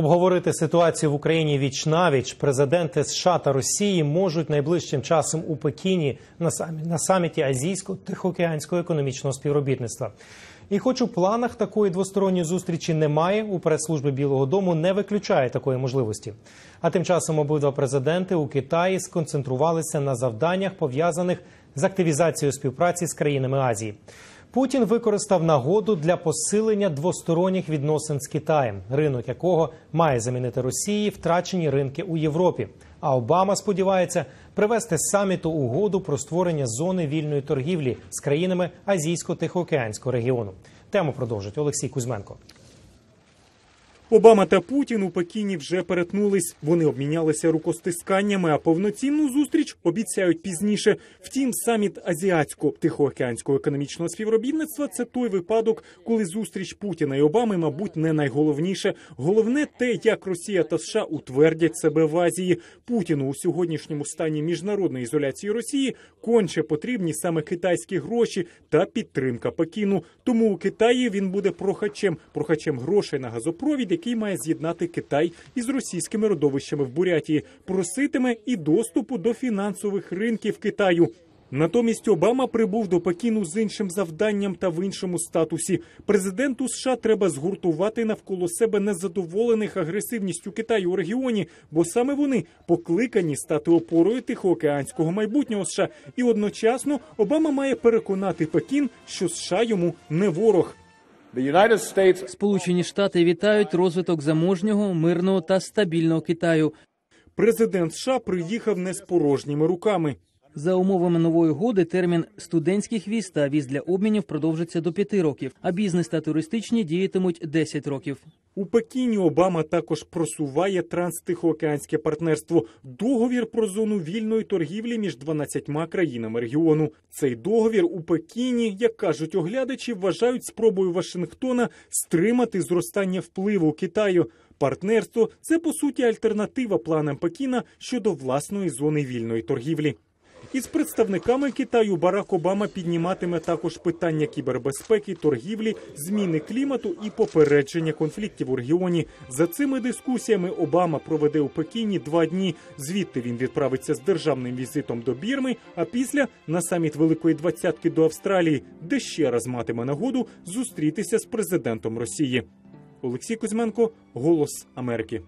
Обговорити ситуацію в Україні віч навіч президенти США та Росії можуть найближчим часом у Пекіні на самі на саміті Азійсько-Тихоокеанського економічного співробітництва. І, хоч у планах такої двосторонньої зустрічі немає, у прес-служби Білого Дому не виключає такої можливості. А тим часом обидва президенти у Китаї сконцентрувалися на завданнях пов'язаних з активізацією співпраці з країнами Азії. Путін використав нагоду для посилення двосторонніх відносин з Китаєм, ринок якого має замінити Росії втрачені ринки у Європі. А Обама сподівається привести саміту угоду про створення зони вільної торгівлі з країнами Азійсько-Тихоокеанського регіону. Тему продовжить Олексій Кузьменко. Обама та Путін у Пекіні вже перетнулись. Вони обмінялися рукостисканнями, а повноцінну зустріч обіцяють пізніше. Втім, саміт азіатсько-тихоокеанського економічного співробітництва це той випадок, коли зустріч Путіна і Обами, мабуть, не найголовніше. Головне те, як Росія та США утвердять себе в Азії. Путіну у сьогоднішньому стані міжнародної ізоляції Росії конче потрібні саме китайські гроші та підтримка Пекіну. Тому у Китаї він буде прохачем, прохачем грошей на газопровід який має з'єднати Китай із російськими родовищами в Бурятії, проситиме і доступу до фінансових ринків Китаю. Натомість Обама прибув до Пекіну з іншим завданням та в іншому статусі. Президенту США треба згуртувати навколо себе незадоволених агресивністю Китаю у регіоні, бо саме вони покликані стати опорою тихоокеанського майбутнього США. І одночасно Обама має переконати Пекін, що США йому не ворог. Сполучені Штати вітають розвиток заможнього, мирного та стабільного Китаю. Президент США приїхав не з порожніми руками. За умовами нової угоди термін студентських віз та віз для обмінів продовжиться до п'яти років, а бізнес та туристичні діятимуть 10 років. У Пекіні Обама також просуває транстихоокеанське партнерство, договір про зону вільної торгівлі між 12 країнами регіону. Цей договір у Пекіні, як кажуть оглядачі, вважають спробою Вашингтона стримати зростання впливу Китаю. Партнерство це по суті альтернатива планам Пекіна щодо власної зони вільної торгівлі. Із представниками Китаю Барак Обама підніматиме також питання кібербезпеки, торгівлі, зміни клімату і попередження конфліктів у регіоні. За цими дискусіями Обама проведе у Пекіні два дні. Звідти він відправиться з державним візитом до Бірми, а після на саміт Великої двадцятки до Австралії, де ще раз матиме нагоду зустрітися з президентом Росії. Олексій Кузьменко, Голос Америки.